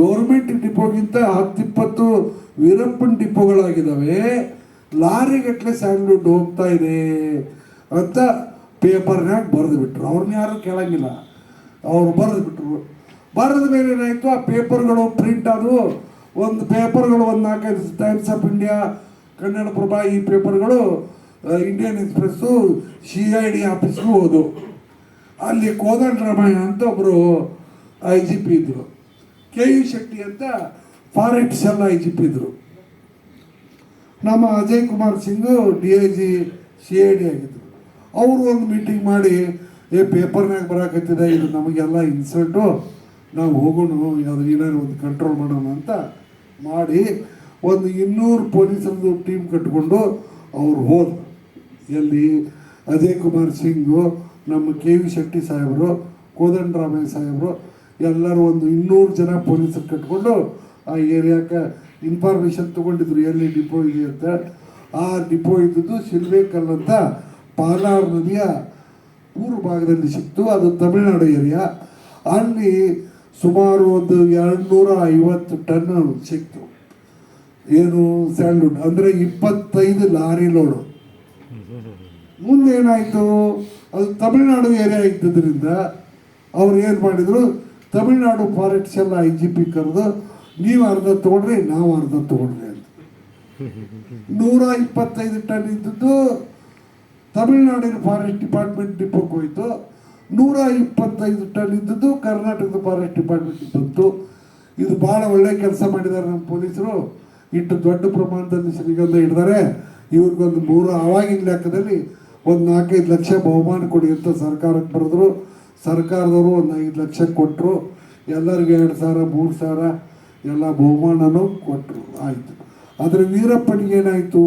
Government ಡಿಪೋಗಿಂತ ಹತ್ತಿಪ್ಪತ್ತು ವೀರಪ್ಪನ್ ಡಿಪೋಗಳಾಗಿದ್ದಾವೆ. ಲಾರಿಗಟ್ಟಲೆ ಸ್ಯಾಂಡ್ಲ್ವುಡ್ ಹೋಗ್ತಾ ಇದೆ ಅಂತ ಪೇಪರ್ನಾಗ ಬರೆದು ಬಿಟ್ರು ಅವ್ರನ್ನ ಯಾರು ಕೇಳಂಗಿಲ್ಲ. ಅವ್ರು ಬರೆದು ಬಿಟ್ರು ಬರೆದ ಮೇಲೆ ಏನಾಯಿತು? ಆ ಪೇಪರ್ಗಳು ಪ್ರಿಂಟ್ ಆದವು. ಒಂದು ಪೇಪರ್ಗಳು ಒಂದು ನಾಲ್ಕೈದು ಟೈಮ್ಸ್ ಆಫ್ ಇಂಡಿಯಾ ಕನ್ನಡಪ್ರಭ ಈ ಪೇಪರ್ಗಳು Indian express C I D ಆಫೀಸ್ಗೂ ಹೋದವು. ಅಲ್ಲಿ ಕೋದಂಡ ರಾಮಾಯಣ ಅಂತ ಒಬ್ಬರು ಐ ಜಿ ಪಿ ಇದ್ದರು ಕೆ ಯು ಶೆಟ್ಟಿ ಅಂತ ಫಾರೆಕ್ಸ್ ಪಿ ಇದ್ದರು ನಮ್ಮ Ajay Kumar Singh D I G C I D ಆಗಿದ್ರು. ಅವರು ಒಂದು ಮೀಟಿಂಗ್ ಮಾಡಿ, ಏ ಪೇಪರ್ನಾಗ ಬರಾಕತ್ತಿದೆ, ಇದು ನಮಗೆಲ್ಲ ಇನ್ಸಲ್ಟು ನಾವು ಹೋಗೋಣ, ಯಾವ್ದು ಏನಾದ್ರು ಒಂದು ಕಂಟ್ರೋಲ್ ಮಾಡೋಣ ಅಂತ ಮಾಡಿ ಒಂದು ಇನ್ನೂರು ಪೊಲೀಸರದ್ದು ಟೀಮ್ ಕಟ್ಕೊಂಡು ಅವ್ರು ಹೋದ್ರು. ಎಲ್ಲಿ ಅಜಯ್ ಕುಮಾರ್ ಸಿಂಗು, ನಮ್ಮ ಕೆ ವಿ ಶೆಟ್ಟಿ ಸಾಹೇಬರು, ಕೋದಂಡರಾಮಯ್ಯ ಸಾಹೇಬರು ಎಲ್ಲರೂ ಒಂದು ಇನ್ನೂರು ಜನ ಪೊಲೀಸರು ಕಟ್ಕೊಂಡು ಆ ಏರಿಯಾಕ್ಕೆ ಇನ್ಫಾರ್ಮೇಷನ್ ತೊಗೊಂಡಿದ್ರು ಎಲ್ಲಿ ಡಿಪೋ ಇದೆ ಅಂತ. ಆ ಡಿಪೋ ಇದ್ದದ್ದು ಶಿಲ್ವೇಕಲ್ ಅಂತ ಪಾಲಾರ್ ನದಿಯ ಪೂರ್ವ ಭಾಗದಲ್ಲಿ ಸಿಕ್ತು. ಅದು ತಮಿಳುನಾಡು ಏರಿಯಾ. ಅಲ್ಲಿ ಸುಮಾರು ಒಂದು ಎರಡು ನೂರ ಐವತ್ತು ಟನ್ ಸಿಕ್ತು. ಏನು ಸ್ಯಾಂಡ್ವುಡ್ ಅಂದರೆ ಇಪ್ಪತ್ತೈದು ಲಾರಿ ಲೋಡು ಮುಂದೆ ಏನಾಯಿತು? ಅದು ತಮಿಳುನಾಡು ಏರಿಯಾ ಇದ್ದದ್ರಿಂದ ಅವ್ರು ಏನು ಮಾಡಿದರು? ತಮಿಳುನಾಡು ಫಾರೆಸ್ಟ್ ಎಲ್ಲ ಐ ಜಿ ಪಿ ಕರೆದು, ನೀವು ಅರ್ಧ ತೊಗೊಂಡ್ರಿ, ನಾವು ಅರ್ಧ ತೊಗೊಂಡ್ರಿ ಅಂತ. ನೂರ ಇಪ್ಪತ್ತೈದು ಟನ್ ಇದ್ದದ್ದು ತಮಿಳುನಾಡಿನ ಫಾರೆಸ್ಟ್ ಡಿಪಾರ್ಟ್ಮೆಂಟ್ ಡಿಪೋಗೆ ಹೋಯಿತು. ನೂರ ಇಪ್ಪತ್ತೈದು ಟನ್ ಇದ್ದದ್ದು ಕರ್ನಾಟಕದ ಫಾರೆಸ್ಟ್ ಡಿಪಾರ್ಟ್ಮೆಂಟ್ ಬಂತು. ಇದು ಭಾಳ ಒಳ್ಳೆ ಕೆಲಸ ಮಾಡಿದ್ದಾರೆ ನಮ್ಮ ಪೊಲೀಸರು. ಇಟ್ಟು ದೊಡ್ಡ ಪ್ರಮಾಣದಲ್ಲಿ ಶ್ರೀಗಂಧ ಹಿಡಿದಾರೆ. ಇವ್ರಿಗೊಂದು ಮೂರು ಆವಾಗಿನ ಲೆಕ್ಕದಲ್ಲಿ ಒಂದು ನಾಲ್ಕೈದು ಲಕ್ಷ ಬಹುಮಾನ ಕೊಡಿ ಅಂತ ಸರ್ಕಾರಕ್ಕೆ ಬರೆದ್ರು. ಸರ್ಕಾರದವರು ಒಂದು ಐದು ಲಕ್ಷ ಕೊಟ್ಟರು ಎಲ್ಲರಿಗೂ ಎರಡು ಸಾವಿರ, ಮೂರು ಸಾವಿರ ಎಲ್ಲ ಬಹುಮಾನನೂ ಕೊಟ್ಟರು ಆಯಿತು. ಆದರೆ ವೀರಪ್ಪನಿಗೆ ಏನಾಯಿತು?